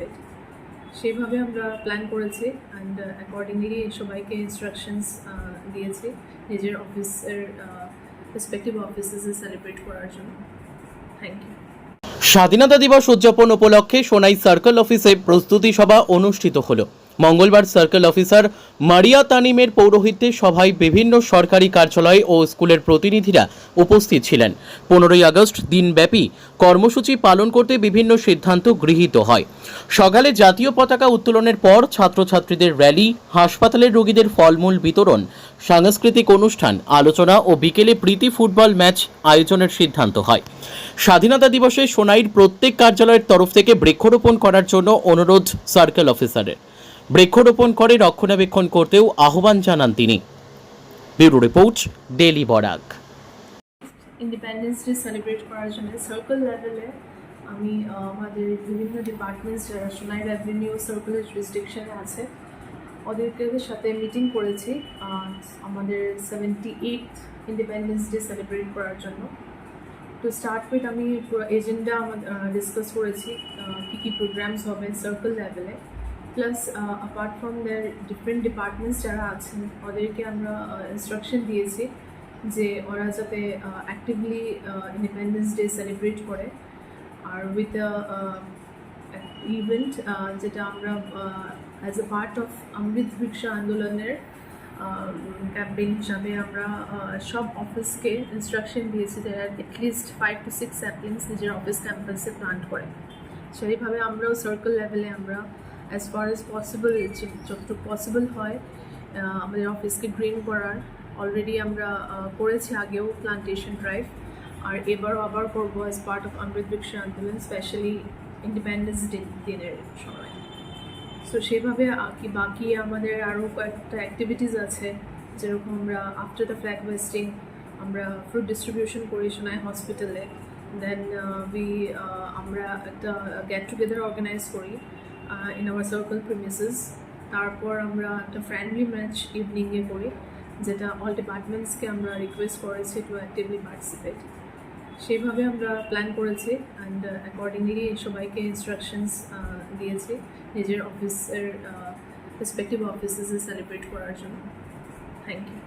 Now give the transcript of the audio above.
Participate সেভাবে আমরা plan করেছি অ্যান্ড অ্যাকর্ডিংলি সবাইকে ইনস্ট্রাকশনস দিয়েছি নিজের অফিসের রেসপেক্টিভ অফিসেসে সেলিব্রেট করার জন্য। থ্যাংক ইউ স্বাধীনতা দিবস উদযাপন উপলক্ষে সোনাই সার্কেল অফিসে প্রস্তুতি সভা অনুষ্ঠিত হলো। মঙ্গলবার সার্কেল অফিসার মারিয়া তানিমের পৌরোহিত্যে সভায় বিভিন্ন সরকারি কার্যালয় ও স্কুলের প্রতিনিধিরা উপস্থিত ছিলেন। পনেরোই আগস্ট দিনব্যাপী কর্মসূচি পালন করতে বিভিন্ন সিদ্ধান্ত গৃহীত হয়। সকালে জাতীয় পতাকা উত্তোলনের পর ছাত্রছাত্রীদের র্যালি, হাসপাতালের রোগীদের ফলমূল বিতরণ, সাংস্কৃতিক অনুষ্ঠান, আলোচনা ও বিকেলে প্রীতি ফুটবল ম্যাচ আয়োজনের সিদ্ধান্ত হয়। স্বাধীনতা দিবসে সোনাইর প্রত্যেক কার্যালয়ের তরফ থেকে বৃক্ষরোপণ করার জন্য অনুরোধ সার্কেল অফিসারের। বৃক্ষরোপণ করে, রক্ষণাবেক্ষণ করতেও আহ্বান জানান তিনি। Bureau report daily Barak. Independence day celebrate করার জন্য সার্কেল লেভেলে আমি আমাদের বিভিন্ন ডিপার্টমেন্টস যারা সোনাই রেভিনিউ সার্কেলের জুরিসডিকশনে আছে, ওদেরকে সাথে মিটিং করেছি আমাদের seventy eight independence day celebrate করার জন্য। টু স্টার্ট উইথ আমি পুরো এজেন্ডা ডিসকাস করেছি কী কী প্রোগ্রামস হবে সার্কেল লেভেলে plus apart from their different departments যারা আছেন, ওদেরকে আমরা ইনস্ট্রাকশন দিয়েছি যে ওরা যাতে অ্যাক্টিভলি ইন্ডিপেন্ডেন্স ডে সেলিব্রেট করে। আর উইথ ইভেন্ট যেটা আমরা as a part of Amrit Bhiksha আন্দোলনের ক্যাম্পেইন হিসাবে আমরা সব অফিসকে ইনস্ট্রাকশন দিয়েছি যে at least five to six saplings নিজের অফিস ক্যাম্পাসে প্লান্ট করে। সেইভাবে আমরাও সার্কেল লেভেলে আমরা অ্যাজ ফার অ্যাজ পসিবল যতটুকু পসিবল হয় আমাদের অফিসকে গ্রিন করার। অলরেডি আমরা করেছি আগেও প্লান্টেশন ড্রাইভ আর এবারও আবার করব অ্যাজ পার্ট অফ অমৃত ভিক্ষা আন্দোলন স্পেশালি ইন্ডিপেন্ডেন্স ডে দিনের সময়। সো সেভাবে কি বাকি আমাদের আরও কয়েকটা অ্যাক্টিভিটিস আছে, যেরকম আমরা আফটার দ্য ফ্ল্যাগ ওয়েস্টিং আমরা ফ্রুট ডিস্ট্রিবিউশন করি সোনাই হসপিটালে দেন উই আমরা একটা গেট টুগেদার অর্গানাইজ করি। ইন আওয়ার সার্কেল প্রিমিসেস তারপর আমরা একটা ফ্রেন্ডলি ম্যাচ ইভিনিংয়ে করি, যেটা অল ডিপার্টমেন্টসকে আমরা রিকোয়েস্ট করেছি টু অ্যাক্টিভলি পার্টিসিপেট সেইভাবে আমরা প্ল্যান করেছি অ্যান্ড অ্যাকর্ডিংলি সবাইকে ইনস্ট্রাকশনস দিয়েছি নিজের অফিসের রেসপেক্টিভ অফিসেসে সেলিব্রেট করার জন্য। Thank you